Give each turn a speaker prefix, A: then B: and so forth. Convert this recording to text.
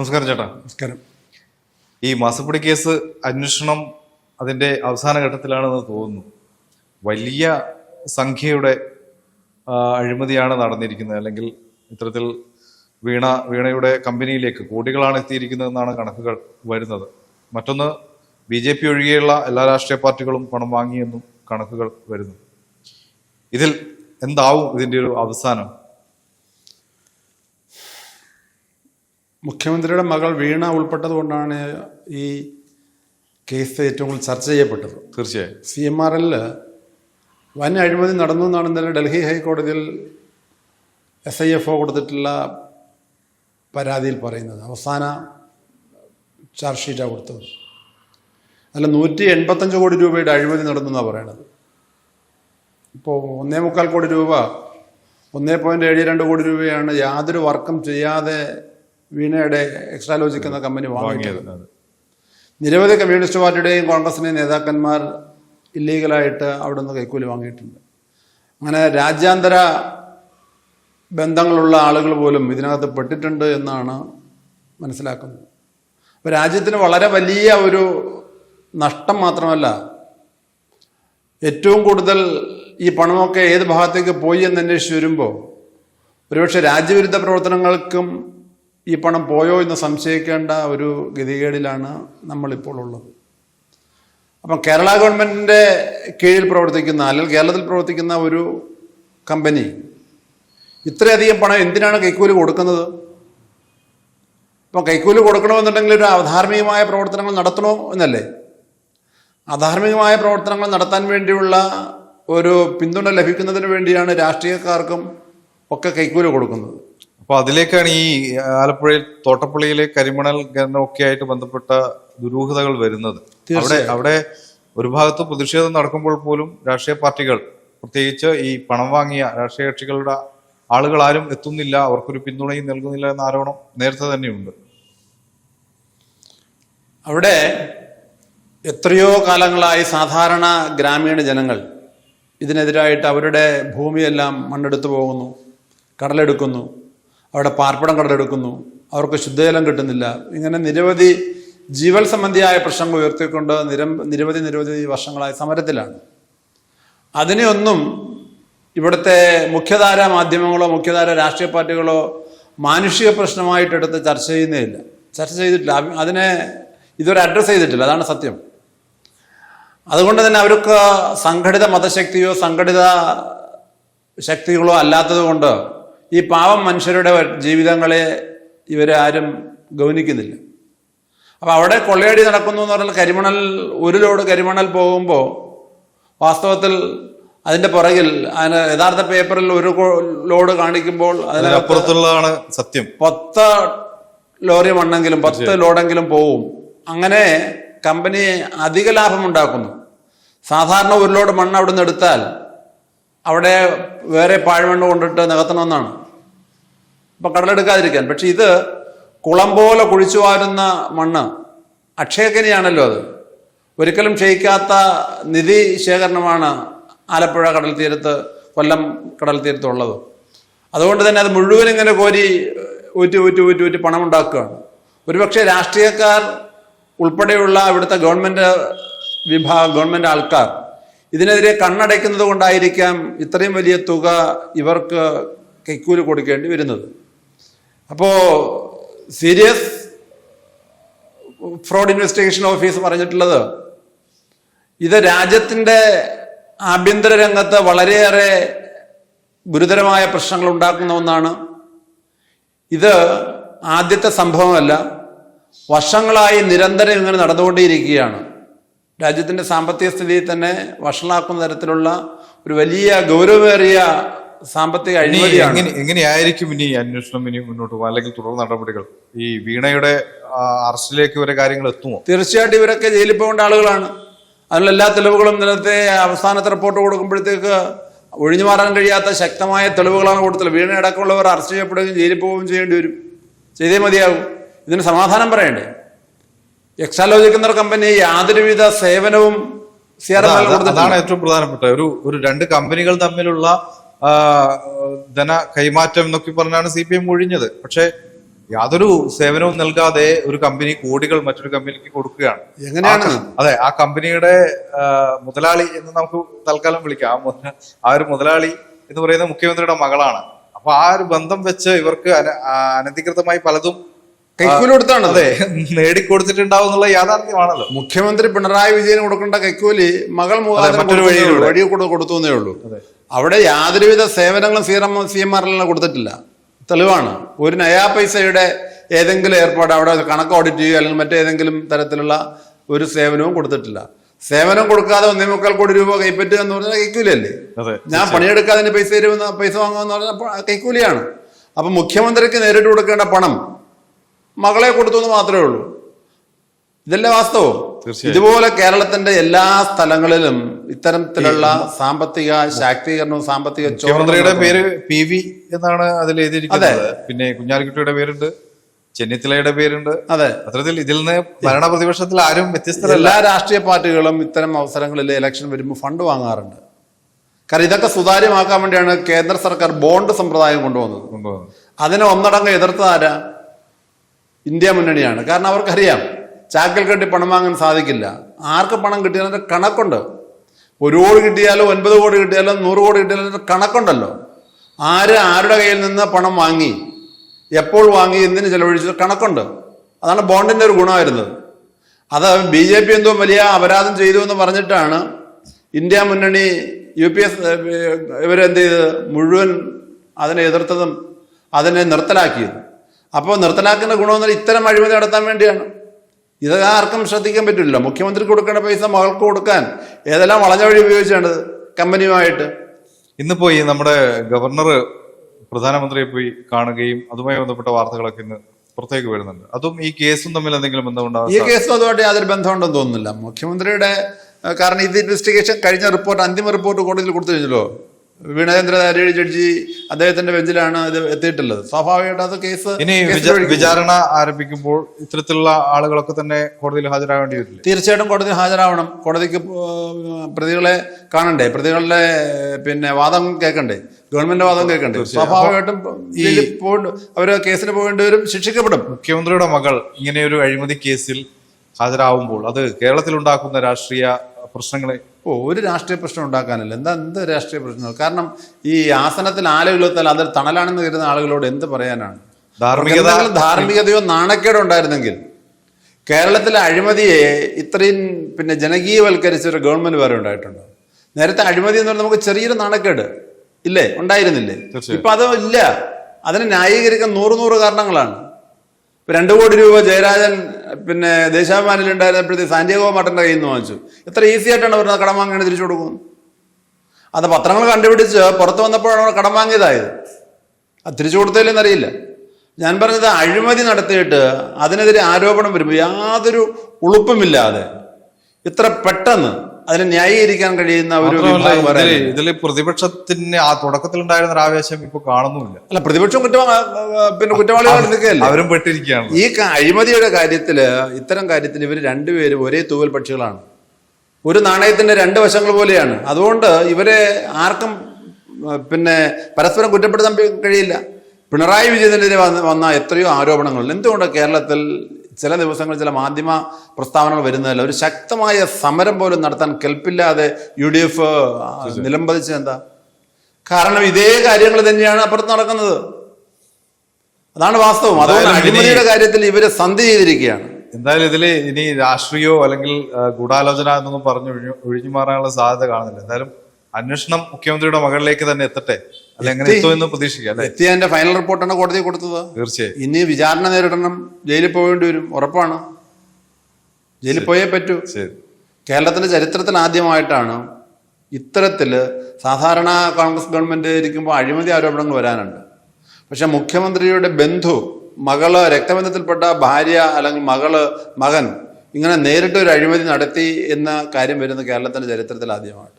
A: നമസ്കാരം ചേട്ടാ.
B: നമസ്കാരം.
A: ഈ മാസപ്പടി കേസ് അന്വേഷണം അതിന്റെ അവസാന ഘട്ടത്തിലാണെന്ന് തോന്നുന്നു. വലിയ സംഖ്യയുടെ അഴിമതിയാണ് നടന്നിരിക്കുന്നത്. അല്ലെങ്കിൽ ഇത്തരത്തിൽ വീണ വീണയുടെ കമ്പനിയിലേക്ക് കോടികളാണ് എത്തിയിരിക്കുന്നതെന്നാണ് കണക്കുകൾ വരുന്നത്. മറ്റൊന്ന് ബി ജെ പി ഒഴികെയുള്ള എല്ലാ രാഷ്ട്രീയ പാർട്ടികളും പണം വാങ്ങിയെന്നും കണക്കുകൾ വരുന്നു. ഇതിൽ എന്താവും ഇതിന്റെ ഒരു അവസാനം?
B: മുഖ്യമന്ത്രിയുടെ മകൾ വീണ ഉൾപ്പെട്ടതുകൊണ്ടാണ് ഈ കേസ് ഏറ്റവും കൂടുതൽ ചർച്ച ചെയ്യപ്പെട്ടത്.
A: തീർച്ചയായും.
B: സി എം ആർ എല്ലിൽ വൻ അഴിമതി നടന്നു എന്നാണ് ഇന്നലെ ഡൽഹി ഹൈക്കോടതിയിൽ എസ് ഐ എഫ് ഒ കൊടുത്തിട്ടുള്ള പരാതിയിൽ പറയുന്നത്. അവസാന ചാർജ് ഷീറ്റാണ് കൊടുത്തത്. അതിൽ നൂറ്റി എൺപത്തഞ്ച് കോടി രൂപയുടെ അഴിമതി നടന്നു എന്നാണ് പറയണത്. ഇപ്പോൾ ഒന്നേ മുക്കാൽ കോടി രൂപ ഒന്നേ പോയിന്റ് ഏഴ് രണ്ട് കോടി രൂപയാണ് യാതൊരു വർക്കും ചെയ്യാതെ വീണയുടെ എക്സ്ട്രാലോജിക് എന്ന കമ്പനി വാങ്ങിയത് നിരവധി കമ്മ്യൂണിസ്റ്റ് പാർട്ടിയുടെയും കോൺഗ്രസിന്റെയും നേതാക്കന്മാർ ഇല്ലീഗലായിട്ട് അവിടെ നിന്ന് കൈക്കൂലി വാങ്ങിയിട്ടുണ്ട്. അങ്ങനെ രാജ്യാന്തര ബന്ധങ്ങളുള്ള ആളുകൾ പോലും ഇതിനകത്ത് പെട്ടിട്ടുണ്ട് എന്നാണ് മനസ്സിലാക്കുന്നത്. അപ്പോൾ രാജ്യത്തിന് വളരെ വലിയ ഒരു നഷ്ടം മാത്രമല്ല ഏറ്റവും കൂടുതൽ ഈ പണമൊക്കെ ഏത് ഭാഗത്തേക്ക് പോയി എന്ന് അന്വേഷിച്ച് വരുമ്പോൾ ഒരുപക്ഷെ രാജ്യവിരുദ്ധ പ്രവർത്തനങ്ങൾക്കും ഈ പണം പോയോ എന്ന് സംശയിക്കേണ്ട ഒരു ഗതികേടിലാണ് നമ്മളിപ്പോൾ ഉള്ളത്. അപ്പം കേരള ഗവൺമെന്റിന്റെ കീഴിൽ പ്രവർത്തിക്കുന്ന അല്ലെങ്കിൽ കേരളത്തിൽ പ്രവർത്തിക്കുന്ന ഒരു കമ്പനി ഇത്രയധികം പണം എന്തിനാണ് കൈക്കൂലി കൊടുക്കുന്നത്? ഇപ്പം കൈക്കൂലി കൊടുക്കണമെന്നുണ്ടെങ്കിൽ ഒരു അധാർമികമായ പ്രവർത്തനങ്ങൾ നടത്തണോ എന്നല്ലേ? അധാർമികമായ പ്രവർത്തനങ്ങൾ നടത്താൻ വേണ്ടിയുള്ള ഒരു പിന്തുണ ലഭിക്കുന്നതിന് വേണ്ടിയാണ് രാഷ്ട്രീയക്കാർക്കും ഒക്കെ കൈക്കൂലി കൊടുക്കുന്നത്.
A: അപ്പൊ അതിലേക്കാണ് ഈ ആലപ്പുഴയിൽ തോട്ടപ്പള്ളിയിലെ കരിമണൽ ഖനനമൊക്കെ ആയിട്ട് ബന്ധപ്പെട്ട ദുരൂഹതകൾ വരുന്നത്. അവിടെ അവിടെ ഒരു ഭാഗത്ത് പ്രതിഷേധം നടക്കുമ്പോൾ പോലും രാഷ്ട്രീയ പാർട്ടികൾ പ്രത്യേകിച്ച് ഈ പണം വാങ്ങിയ രാഷ്ട്രീയ കക്ഷികളുടെ ആളുകൾ ആരും എത്തുന്നില്ല അവർക്കൊരു പിന്തുണയും നൽകുന്നില്ല എന്ന ആരോപണം നേരത്തെ തന്നെയുണ്ട്.
B: അവിടെ എത്രയോ കാലങ്ങളായി സാധാരണ ഗ്രാമീണ ജനങ്ങൾ ഇതിനെതിരായിട്ട് അവരുടെ ഭൂമിയെല്ലാം മണ്ണെടുത്തു പോകുന്നു കടലെടുക്കുന്നു. അവിടെ പാർപ്പിടം കടലെടുക്കുന്നു. അവർക്ക് ശുദ്ധജലം കിട്ടുന്നില്ല. ഇങ്ങനെ നിരവധി ജീവൽ സംബന്ധിയായ പ്രശ്നങ്ങൾ ഉയർത്തിക്കൊണ്ട് നിരം നിരവധി നിരവധി വർഷങ്ങളായി സമരത്തിലാണ്. അതിനെയൊന്നും ഇവിടുത്തെ മുഖ്യധാര മാധ്യമങ്ങളോ മുഖ്യധാര രാഷ്ട്രീയ പാർട്ടികളോ മാനുഷിക പ്രശ്നമായിട്ടെടുത്ത് ചർച്ച ചെയ്യുന്നേയില്ല ചർച്ച ചെയ്തിട്ടില്ല. അതിനെ ഇതുവരെ അഡ്രസ്സ് ചെയ്തിട്ടില്ല. അതാണ് സത്യം. അതുകൊണ്ട് തന്നെ അവർക്ക് സംഘടിത മതശക്തിയോ സംഘടിത ശക്തികളോ അല്ലാത്തത് കൊണ്ട് ഈ പാവം മനുഷ്യരുടെ ജീവിതങ്ങളെ ഇവരെ ആരും ഗൗനിക്കുന്നില്ല. അപ്പോൾ അവിടെ കൊള്ളയടി നടക്കുന്നു എന്ന് പറഞ്ഞാൽ കരിമണൽ ഒരു ലോഡ് കരിമണൽ പോകുമ്പോൾ വാസ്തവത്തിൽ അതിന്റെ പുറകിൽ അതിന് യഥാർത്ഥ പേപ്പറിൽ ഒരു ലോഡ് കാണിക്കുമ്പോൾ
A: അതിനപ്പുറത്തുള്ളതാണ് സത്യം.
B: പത്ത് ലോറി മണ്ണെങ്കിലും പത്ത് ലോഡെങ്കിലും പോവും. അങ്ങനെ കമ്പനി അധിക ലാഭം ഉണ്ടാക്കുന്നു. സാധാരണ ഒരു ലോഡ് മണ്ണ് അവിടെ നിന്ന് എടുത്താൽ അവിടെ വേറെ പാഴ്മണ്ണ് കൊണ്ടിട്ട് നികത്തണമെന്നാണ്. ഇപ്പം കടലെടുക്കാതിരിക്കാൻ. പക്ഷെ ഇത് കുളം പോലെ കുഴിച്ചു വാരുന്ന മണ്ണ്. അക്ഷയക്കനിയാണല്ലോ അത്. ഒരിക്കലും ക്ഷയിക്കാത്ത നിധി ശേഖരണമാണ് ആലപ്പുഴ കടൽ തീരത്ത് കൊല്ലം കടൽ തീരത്തുള്ളത്. അതുകൊണ്ട് തന്നെ അത് മുഴുവൻ ഇങ്ങനെ കോരി ഊറ്റി ഊറ്റി ഊറ്റി ഊറ്റി പണം ഉണ്ടാക്കുകയാണ് ഒരുപക്ഷെ രാഷ്ട്രീയക്കാർ ഉൾപ്പെടെയുള്ള ഇവിടുത്തെ ഗവൺമെന്റ് വിഭാഗം ഗവൺമെന്റ് ആൾക്കാർ ഇതിനെതിരെ കണ്ണടയ്ക്കുന്നത് കൊണ്ടായിരിക്കാം ഇത്രയും വലിയ തുക ഇവർക്ക് കൈക്കൂലി കൊടുക്കേണ്ടി വരുന്നത്. അപ്പോൾ സീരിയസ് ഫ്രോഡ് ഇൻവെസ്റ്റിഗേഷൻ ഓഫീസ് പറഞ്ഞിട്ടുള്ളത് ഇത് രാജ്യത്തിന്റെ ആഭ്യന്തര രംഗത്ത് വളരെയേറെ ഗുരുതരമായ പ്രശ്നങ്ങൾ ഉണ്ടാക്കുന്ന ഒന്നാണ്. ഇത് ആദ്യത്തെ സംഭവമല്ല. വർഷങ്ങളായി നിരന്തരം ഇങ്ങനെ നടന്നുകൊണ്ടേയിരിക്കുകയാണ്. രാജ്യത്തിന്റെ സാമ്പത്തിക സ്ഥിതിയെ തന്നെ വഷളാക്കുന്ന തരത്തിലുള്ള ഒരു വലിയ ഗൗരവമേറിയ സാമ്പത്തിക അഴിമതിയാണ്.
A: എങ്ങനെ എങ്ങനെയായിരിക്കും ഇനി അന്വേഷണം ഇനി മുന്നോട്ട് പോകും അല്ലെങ്കിൽ തുടർ നടപടികൾ? ഈ വീണയുടെ അറസ്റ്റിലേക്ക് വരെ കാര്യങ്ങൾ എത്തുമോ?
B: തീർച്ചയായിട്ടും ഇവരൊക്കെ ജയിലിൽ പോകേണ്ട ആളുകളാണ്. അതിനുള്ള എല്ലാ തെളിവുകളും നിലത്തെ അവസാനത്തെ റിപ്പോർട്ട് കൊടുക്കുമ്പോഴത്തേക്ക് ഒഴിഞ്ഞു മാറാൻ കഴിയാത്ത ശക്തമായ തെളിവുകളാണ് കൊടുത്തത് വീണയടക്കമുള്ളവർ അറസ്റ്റ് ചെയ്യപ്പെടുകയും ജയിലിൽ പോവുകയും ചെയ്യേണ്ടി വരും. ചെയ്തേ മതിയാകും. ഇതിന് സമാധാനം പറയണ്ടേ? എക്സാലോജിക് എന്ന കമ്പനി യാതൊരുവിധ സേവനവും
A: അതാണ് ഏറ്റവും പ്രധാനപ്പെട്ട ഒരു ഒരു രണ്ട് കമ്പനികൾ തമ്മിലുള്ള ധന കൈമാറ്റം എന്നൊക്കെ പറഞ്ഞാണ് സി പി എം ഒഴിഞ്ഞത്. പക്ഷെ യാതൊരു സേവനവും നൽകാതെ ഒരു കമ്പനി കോടികൾ മറ്റൊരു കമ്പനിക്ക് കൊടുക്കുകയാണ്.
B: എങ്ങനെയാണ്?
A: അതെ ആ കമ്പനിയുടെ മുതലാളി എന്ന് നമുക്ക് തൽക്കാലം വിളിക്കാം. ആ ഒരു മുതലാളി എന്ന് പറയുന്ന മുഖ്യമന്ത്രിയുടെ മകളാണ്. അപ്പൊ ആ ഒരു ബന്ധം വെച്ച് ഇവർക്ക് അന- അനധികൃതമായി പലതും
B: കൈക്കൂലി കൊടുത്താണ്
A: അതെ നേടിക്കൊടുത്തിട്ടുണ്ടാവും എന്നുള്ള യാഥാർത്ഥ്യമാണല്ലോ
B: മുഖ്യമന്ത്രി പിണറായി വിജയൻ കൊടുക്കേണ്ട കൈക്കൂലി മകൾ
A: മറ്റൊരു.
B: വഴി കൊടു- കൊടുത്തു എന്നേ ഉള്ളൂ അവിടെ യാതൊരുവിധ സേവനങ്ങളും സി എം സി എം കൊടുത്തിട്ടില്ല. തെളിവാണ്. ഒരു നയാ പൈസയുടെ ഏതെങ്കിലും ഏർപ്പാട് അവിടെ കണക്ക് ഓഡിറ്റ് ചെയ്യുക അല്ലെങ്കിൽ മറ്റേതെങ്കിലും തരത്തിലുള്ള ഒരു സേവനവും കൊടുത്തിട്ടില്ല. സേവനം കൊടുക്കാതെ ഒന്നേ മുക്കാൽ കോടി രൂപ കൈപ്പറ്റുക എന്ന് പറഞ്ഞാൽ കൈക്കൂലിയല്ലേ? ഞാൻ പണിയെടുക്കാതെ പൈസ തരുമെന്ന് പൈസ വാങ്ങുമെന്ന് പറഞ്ഞാൽ കൈക്കൂലിയാണ്. അപ്പൊ മുഖ്യമന്ത്രിക്ക് നേരിട്ട് കൊടുക്കേണ്ട പണം മകളെ കൊടുത്തു എന്ന് മാത്രമേ ഉള്ളൂ. ഇതല്ലേ വാസ്തവം? ഇതുപോലെ കേരളത്തിന്റെ എല്ലാ സ്ഥലങ്ങളിലും ഇത്തരത്തിലുള്ള സാമ്പത്തിക ശാക്തീകരണവും സാമ്പത്തിക
A: മുഖ്യമന്ത്രിയുടെ പേര് പി വി എന്നാണ് അതിൽ എഴുതിയിരിക്കുന്നത്. പിന്നെ കുഞ്ഞാലിക്കുട്ടിയുടെ പേരുണ്ട് ചെന്നിത്തലയുടെ പേരുണ്ട്.
B: അതെ.
A: അത്തരത്തിൽ ഇതിൽ നിന്ന് ഭരണ പ്രതിപക്ഷത്തിൽ ആരും വ്യത്യസ്തരല്ല.
B: എല്ലാ രാഷ്ട്രീയ പാർട്ടികളും ഇത്തരം അവസരങ്ങളിൽ ഇലക്ഷൻ വരുമ്പോൾ ഫണ്ട് വാങ്ങാറുണ്ട്. കാരണം ഇതൊക്കെ സുതാര്യമാക്കാൻ വേണ്ടിയാണ് കേന്ദ്ര സർക്കാർ ബോണ്ട് സമ്പ്രദായം കൊണ്ടുവന്നത്.
A: കൊണ്ടുവന്നത്.
B: അതിനെ ഒന്നടങ്കം എതിർത്തത് ആരാ? ഇന്ത്യ മുന്നണിയാണ്. കാരണം അവർക്കറിയാം ചാക്കൽ കെട്ടി പണം വാങ്ങാൻ സാധിക്കില്ല. ആർക്ക് പണം കിട്ടിയതിന്റെ കണക്കുണ്ട്. ഒരു കോടി കിട്ടിയാലോ ഒൻപത് കോടി കിട്ടിയാലോ നൂറ് കോടി കിട്ടിയാലോ കണക്കുണ്ടല്ലോ. ആര് ആരുടെ കയ്യിൽ നിന്ന് പണം വാങ്ങി എപ്പോൾ വാങ്ങി എന്തിന് ചെലവഴിച്ചത് കണക്കുണ്ട്. അതാണ് ബോണ്ടിന്റെ ഒരു ഗുണമായിരുന്നത്. അത് ബി ജെ പി എന്തോ വലിയ അപരാധം ചെയ്തു എന്ന് പറഞ്ഞിട്ടാണ് ഇന്ത്യ മുന്നണി യു പി എസ് ഇവരെന്ത് ചെയ്ത് മുഴുവൻ അതിനെ എതിർത്തതും അതിനെ നിർത്തലാക്കിയത്. അപ്പോൾ നിർത്തലാക്കുന്ന ഗുണമെന്നാൽ ഇത്തരം അഴിമതി നടത്താൻ വേണ്ടിയാണ്. ഇത് ആർക്കും ശ്രദ്ധിക്കാൻ പറ്റില്ല. മുഖ്യമന്ത്രിക്ക് കൊടുക്കേണ്ട പൈസ മകൾക്ക് കൊടുക്കാൻ ഏതെല്ലാം വളഞ്ഞ വഴി ഉപയോഗിച്ചാണ് കമ്പനിയുമായിട്ട്?
A: ഇന്നിപ്പോ ഈ നമ്മുടെ ഗവർണർ പ്രധാനമന്ത്രിയെ പോയി കാണുകയും അതുമായി ബന്ധപ്പെട്ട വാർത്തകളൊക്കെ ഇന്ന് പുറത്തേക്ക് വരുന്നുണ്ട്. അതും ഈ കേസും തമ്മിൽ എന്തെങ്കിലും
B: ഈ
A: ബന്ധമുണ്ടാകും
B: കേസും അതുമായിട്ട് യാതൊരു ബന്ധമുണ്ടെന്ന് തോന്നുന്നില്ല. മുഖ്യമന്ത്രിയുടെ കാരണം ഇത് ഇൻവെസ്റ്റിഗേഷൻ കഴിഞ്ഞ റിപ്പോർട്ട് അന്തിമ റിപ്പോർട്ട് കോടതിയിൽ കൊടുത്തു കഴിഞ്ഞല്ലോ വീണേന്ദ്ര നാരായണ ജഡ്ജി അദ്ദേഹത്തിന്റെ ബെഞ്ചിലാണ് ഇത് എത്തിയിട്ടുള്ളത്. സ്വാഭാവികമായിട്ട് അത് കേസ്
A: ഇനി. വിചാരണ ആരംഭിക്കുമ്പോൾ ഇത്തരത്തിലുള്ള ആളുകളൊക്കെ തന്നെ കോടതിയിൽ ഹാജരാകേണ്ടി വരും
B: തീർച്ചയായിട്ടും കോടതിയിൽ ഹാജരാവണം. കോടതിക്ക് പ്രതികളെ കാണണ്ടേ? പ്രതികളുടെ പിന്നെ വാദം കേൾക്കണ്ടേ? ഗവൺമെന്റ് വാദം കേൾക്കണ്ടേ? സ്വാഭാവികമായിട്ടും ഈ അവർ കേസിന് പോകേണ്ടി വരും ശിക്ഷിക്കപ്പെടും.
A: മുഖ്യമന്ത്രിയുടെ മകൾ ഇങ്ങനെയൊരു അഴിമതി കേസിൽ ഹാജരാകുമ്പോൾ അത് കേരളത്തിൽ ഉണ്ടാക്കുന്ന രാഷ്ട്രീയ പ്രശ്നങ്ങളെ
B: ഓ ഒരു രാഷ്ട്രീയ പ്രശ്നം ഉണ്ടാക്കാനല്ല. എന്താ എന്ത് രാഷ്ട്രീയ പ്രശ്നങ്ങൾ? കാരണം ഈ ആസനത്തിൽ ആലയിലെത്താൽ അതിൽ തണലാണെന്ന് കരുതുന്ന ആളുകളോട് എന്ത് പറയാനാണ്?
A: ധാർമ്മികത
B: ധാർമ്മികതയോ നാണക്കേടോ ഉണ്ടായിരുന്നെങ്കിൽ കേരളത്തിലെ അഴിമതിയെ ഇത്രയും പിന്നെ ജനകീയവൽക്കരിച്ച ഒരു ഗവൺമെന്റ് വേറെ ഉണ്ടായിട്ടുണ്ട്. നേരത്തെ അഴിമതി എന്ന് പറഞ്ഞാൽ നമുക്ക് ചെറിയൊരു നാണക്കേട് ഇല്ലേ? ഉണ്ടായിരുന്നില്ലേ. ഇപ്പൊ അത് ഇല്ല. അതിനെ ന്യായീകരിക്കാൻ നൂറ് നൂറ് കാരണങ്ങളാണ്. ഇപ്പൊ രണ്ടു കോടി രൂപ ജയരാജൻ പിന്നെ ദേശാഭിമാനിൽ ഉണ്ടായിരുന്നപ്പോഴത്തെ സാന്റിയാഗോ മട്ടന്റെ കയ്യിൽ നിന്ന് വാങ്ങിച്ചു. എത്ര ഈസി ആയിട്ടാണ് അവർ കടം വാങ്ങിയാണ് തിരിച്ചു കൊടുക്കും അത് പത്രങ്ങൾ കണ്ടുപിടിച്ച് പുറത്ത് വന്നപ്പോഴാണ് അവർ കടം വാങ്ങിയതായത്. അത് തിരിച്ചു കൊടുത്തില്ലെന്നറിയില്ല ഞാൻ പറഞ്ഞത് അഴിമതി നടത്തിയിട്ട് അതിനെതിരെ ആരോപണം വരുമ്പോൾ യാതൊരു ഉളുപ്പുമില്ലാതെ ഇത്ര പെട്ടെന്ന് അതിനെ ന്യായീകരിക്കാൻ കഴിയുന്ന ഒരു
A: ഇതിൽ പ്രതിപക്ഷത്തിന് ആ തുടക്കത്തിൽ ഉണ്ടായിരുന്ന ഒരു ആവേശം ഇപ്പൊ കാണുന്നുമില്ല.
B: അല്ല പ്രതിപക്ഷം കുറ്റ പിന്നെ കുറ്റവാളികൾ നിൽക്കുകയല്ല
A: അവരും പെട്ടിരിക്കുകയാണ്.
B: ഈ അഴിമതിയുടെ കാര്യത്തിൽ ഇത്തരം കാര്യത്തിൽ ഇവർ രണ്ടുപേരും ഒരേ തൂവൽ പക്ഷികളാണ്. ഒരു നാണയത്തിന്റെ രണ്ട് വശങ്ങൾ പോലെയാണ്. അതുകൊണ്ട് ഇവരെ ആർക്കും പിന്നെ പരസ്പരം കുറ്റപ്പെടുത്താൻ കഴിയില്ല. പിണറായി വിജയനെതിരെ വന്ന വന്ന എത്രയോ ആരോപണങ്ങൾ. എന്തുകൊണ്ട് കേരളത്തിൽ ചില ദിവസങ്ങളിൽ ചില മാധ്യമ പ്രസ്താവനകൾ വരുന്നതല്ല. ഒരു ശക്തമായ സമരം പോലും നടത്താൻ കെൽപ്പില്ലാതെ യു ഡി എഫ് നിലംപതിച്ചത് എന്താ? കാരണം ഇതേ കാര്യങ്ങൾ തന്നെയാണ് അപ്പുറത്ത് നടക്കുന്നത്. അതാണ് വാസ്തവം. അതുകൊണ്ട്
A: എന്തായാലും
B: അഴിമതിയുടെ കാര്യത്തിൽ ഇവർ സന്ധി ചെയ്തിരിക്കുകയാണ്.
A: എന്തായാലും ഇതിൽ ഇനി രാഷ്ട്രീയോ അല്ലെങ്കിൽ ഗൂഢാലോചന എന്നൊന്നും പറഞ്ഞു ഒഴിഞ്ഞു മാറാനുള്ള സാധ്യത കാണുന്നില്ല. എന്തായാലും അന്വേഷണം മുഖ്യമന്ത്രിയുടെ മകളിലേക്ക് തന്നെ എത്തട്ടെ. അല്ല എങ്ങനെ
B: എത്തി.
A: എത്തുമെന്ന് പ്രതീക്ഷിക്കാം അല്ലെ?
B: എത്തിയതിന്റെ ഫൈനൽ റിപ്പോർട്ടാണ് കോടതി കൊടുത്തത്.
A: തീർച്ചയായും.
B: ഇനി വിചാരണ നേരിടണം. ജയിലിൽ പോകേണ്ടി വരും. ഉറപ്പാണ്. ജയിലിൽ പോയേ പറ്റൂ. കേരളത്തിന്റെ ചരിത്രത്തിൽ ആദ്യമായിട്ടാണ് ഇത്തരത്തിൽ സാധാരണ കോൺഗ്രസ് ഗവൺമെന്റ് ഇരിക്കുമ്പോൾ അഴിമതി ആരോപണങ്ങൾ വരാനുണ്ട്. പക്ഷെ മുഖ്യമന്ത്രിയുടെ ബന്ധു മകൾ രക്തബന്ധത്തിൽപ്പെട്ട ഭാര്യ അല്ലെങ്കിൽ മകൾ മകൻ ഇങ്ങനെ നേരിട്ട് ഒരു അഴിമതി നടത്തി എന്ന കാര്യം വരുന്ന കേരളത്തിന്റെ ചരിത്രത്തിൽ ആദ്യമായിട്ട്.